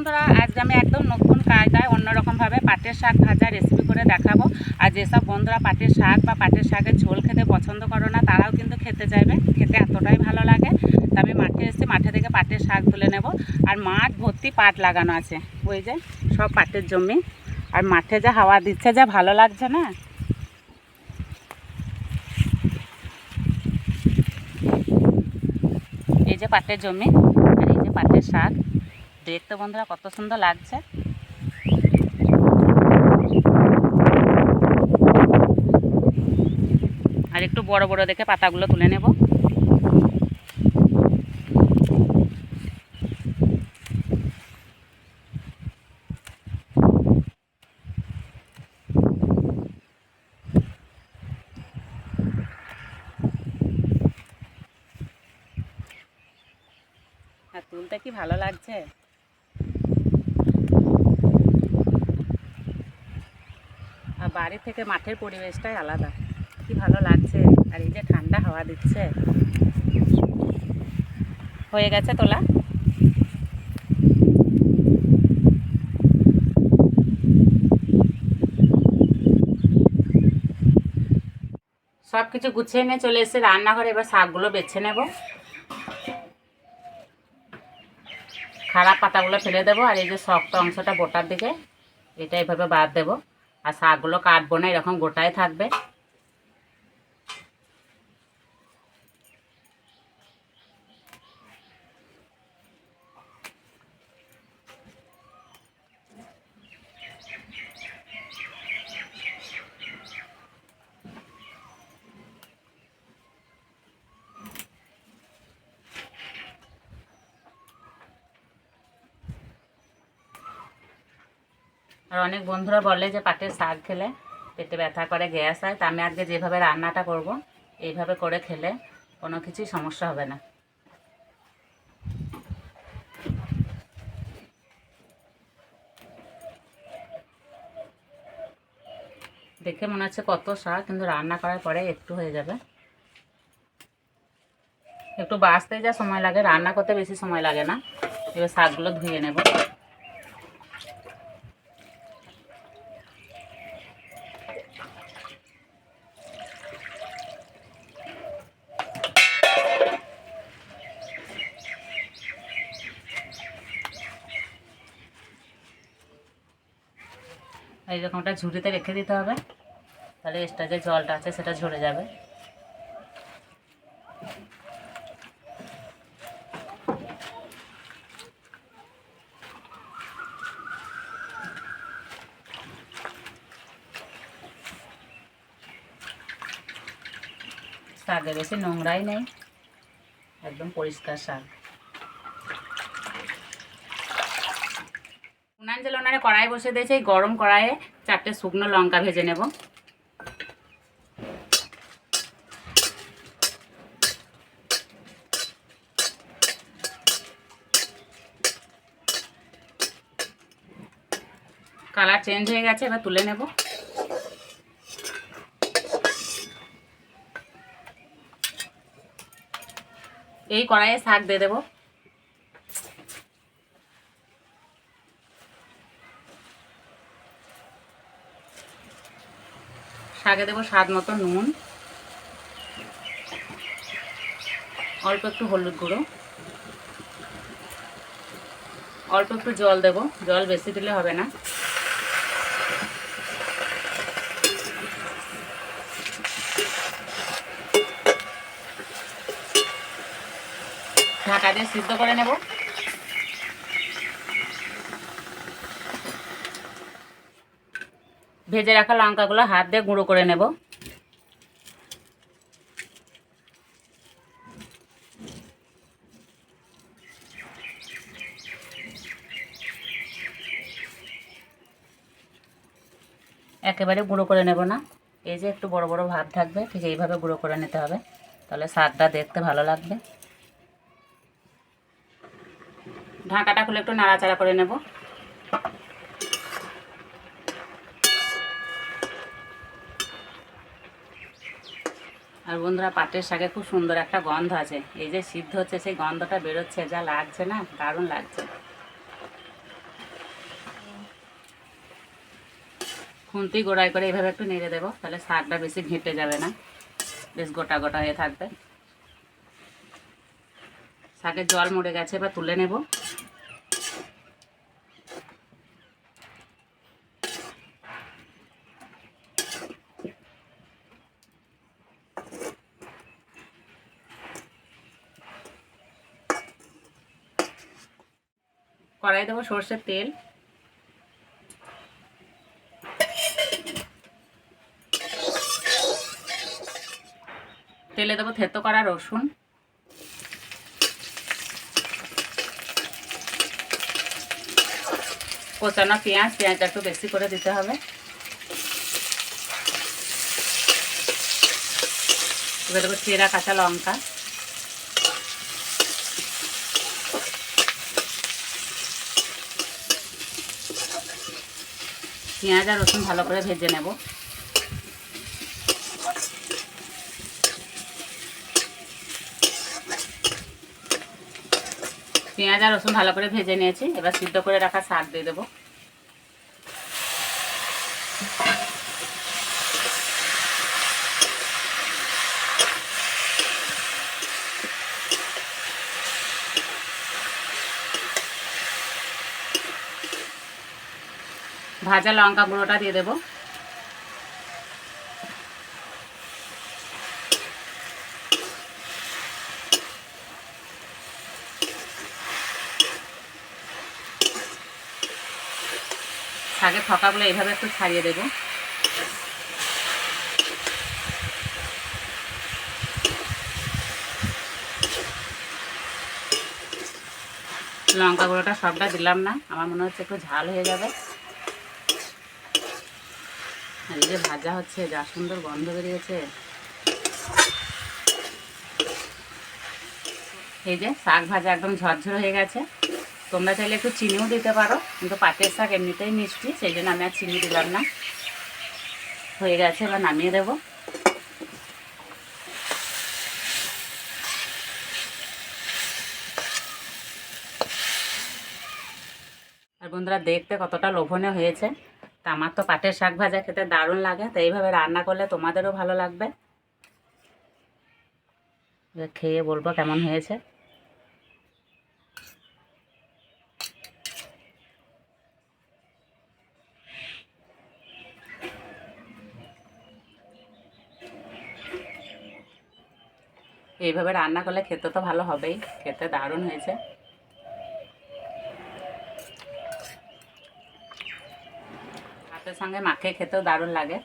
বন্ধুরা আজ আমি একদম নতুন কায়দায় অন্যরকমভাবে পাটের শাক ভাজা রেসিপি করে দেখাবো। আর যেসব বন্ধুরা পাটের শাক বা পাটের শাকের ঝোল খেতে পছন্দ করো না, তারাও কিন্তু খেতে চাইবে খেতে এতটাই ভালো লাগে। তা আমি মাঠে এসেছি মাঠে থেকে পাটের শাক তুলে নেব। আর মাঠ ভর্তি পাট লাগানো আছে। ওই যে সব পাটের জমি। আর মাঠে যা হাওয়া দিচ্ছে, যা ভালো লাগছে না? এই যে পাটের জমি, আর এই যে পাটের শাক। দেখতে বন্ধুরা কত সুন্দর লাগছে। আর একটু বড় বড় দেখে পাতাগুলো তুলে নেব। আর তুলতে কি ভালো লাগছে আর বাড়ি থেকে মাঠের পরিবেশটাই আলাদা। কি ভালো লাগছে। আর এই যে ঠান্ডা হাওয়া দিচ্ছে। হয়ে গেছে তোলা? সব কিছু গুছিয়ে নিয়ে চলে এসে রান্নাঘরে এবার শাকগুলো বেছে নেব। খারাপ পাতাগুলো ফেলে দেবো। আর এই যে শক্ত অংশটা গোটার দিকে, এটা এভাবে বাদ দেবো। আর শাকগুলো কাটবো না এরকম গোটাই থাকবে। আর অনেক বন্ধুরা বলে যে পাটের শাক খেলে পেটে ব্যথা করে, গ্যাস হয়। তা আমি আজকে যেভাবে রান্নাটা করব, এইভাবে করে খেলে কোনো কিছুই সমস্যা হবে না। দেখে মনে হচ্ছে কত শাক, কিন্তু রান্না করার পরে একটু হয়ে যাবে। একটু বাঁচতে যা সময় লাগে, রান্না করতে বেশি সময় লাগে না। এবার শাকগুলো ধুয়ে নেব। এইরকমটা ঝুড়িতে রেখে দিতে হবে। তাহলে এক্সট্রা যে জলটা আছে সেটা ঝরে যাবে। শাকে বেশি নোংরাই নেই। একদম পরিষ্কার শাক। উনান জল ওনারে কড়াই বসে দিয়েছে, এই গরম কড়াইয়ে চারটে শুকনো লঙ্কা ভেজে নেব। কালার চেঞ্জ হয়ে গেছে, এবার তুলে নেব। এই কড়াইয়ে শাক দিয়ে দেবো। শাকে দেবো স্বাদ মতো নুন। অল্প একটু হলুদ গুঁড়ো। অল্প একটু জল দেব। জল বেশি দিলে হবে না। ঢাকা দিয়ে সিদ্ধ করে নেব। ভেজে রাখা লঙ্কাগুলো হাত দিয়ে গুঁড়ো করে নেব। একেবারে গুঁড়ো করে নেব না। এই যে একটু বড় বড় ভাব থাকবে, ঠিক এইভাবে গুঁড়ো করে নিতে হবে। তাহলে স্বাদটা দেখতে ভালো লাগবে। ঢাকাটা খুলে একটু নাড়াচাড়া করে নেব। আর বন্ধুরা পাটের শাকে খুব সুন্দর একটা গন্ধ আছে। এই যে সিদ্ধ হচ্ছে, সেই গন্ধটা বেরোচ্ছে, যা লাগছে না, দারুণ লাগছে। খুন্তি গোড়ায় করে এইভাবে একটু নেড়ে দেবো, তাহলে শাকটা বেশি ঘেঁটে যাবে না। বেশ গোটা গোটা হয়ে থাকবে। শাকের জল মরে গেছে, এবার তুলে নেব। কড়াই দেবো সর্ষের তেল। তেলে দেবো থেতো করা রসুন। কোচানো পেঁয়াজ, পেঁয়াজটা একটু বেশি করে দিতে হবে। দেবো চেরা কাঁচা লঙ্কা। পেঁয়াজ আর রসুন ভালো করে ভেজে নেব। পেঁয়াজ আর রসুন ভালো করে ভেজে নিয়েছি। এবার সিদ্ধ করে রাখা শাক দিয়ে দেবো। ভাজা লঙ্কা গুঁড়োটা দিয়ে দেবো। শাকের থকাগুলো এইভাবে একটু ছাড়িয়ে দেবো। লঙ্কা গুঁড়োটা সবটা দিলাম না, আমার মনে হচ্ছে একটু ঝাল হয়ে যাবে। আর এই যে ভাজা হচ্ছে, যা সুন্দর গন্ধ বেরিয়েছে। এই যে শাক ভাজা একদম ঝরঝর হয়ে গেছে। তোমরা চাইলে একটু চিনিও দিতে পারো, কিন্তু পাটের শাক এমনিতেই মিষ্টি, সেই জন্য আমি আর চিনি দিলাম না। হয়ে গেছে, এবার নামিয়ে দেবো। আর বন্ধুরা, দেখতে কতটা লোভনীয় হয়েছে। তা আমার তো পাটের শাক ভাজা খেতে দারুণ লাগে, তো এইভাবে রান্না করলে তোমাদেরও ভালো লাগবে। খেয়ে বলব কেমন হয়েছে। এইভাবে রান্না করলে খেতে তো ভালো হবেই, খেতে দারুণ হয়েছে। ভাতের সঙ্গে মাখিয়ে খেতেও দারুণ লাগে।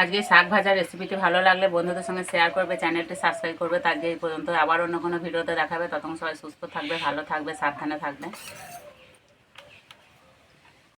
আজকে শাক ভাজার রেসিপিটি ভালো লাগলে বন্ধুদের সঙ্গে শেয়ার করবে চ্যানেলটি সাবস্ক্রাইব করবে, তার যে পর্যন্ত আবার অন্য কোনো ভিডিওতে দেখাবে। তখন সবাই সুস্থ থাকবে, ভালো থাকবে, সাবধানে থাকবে।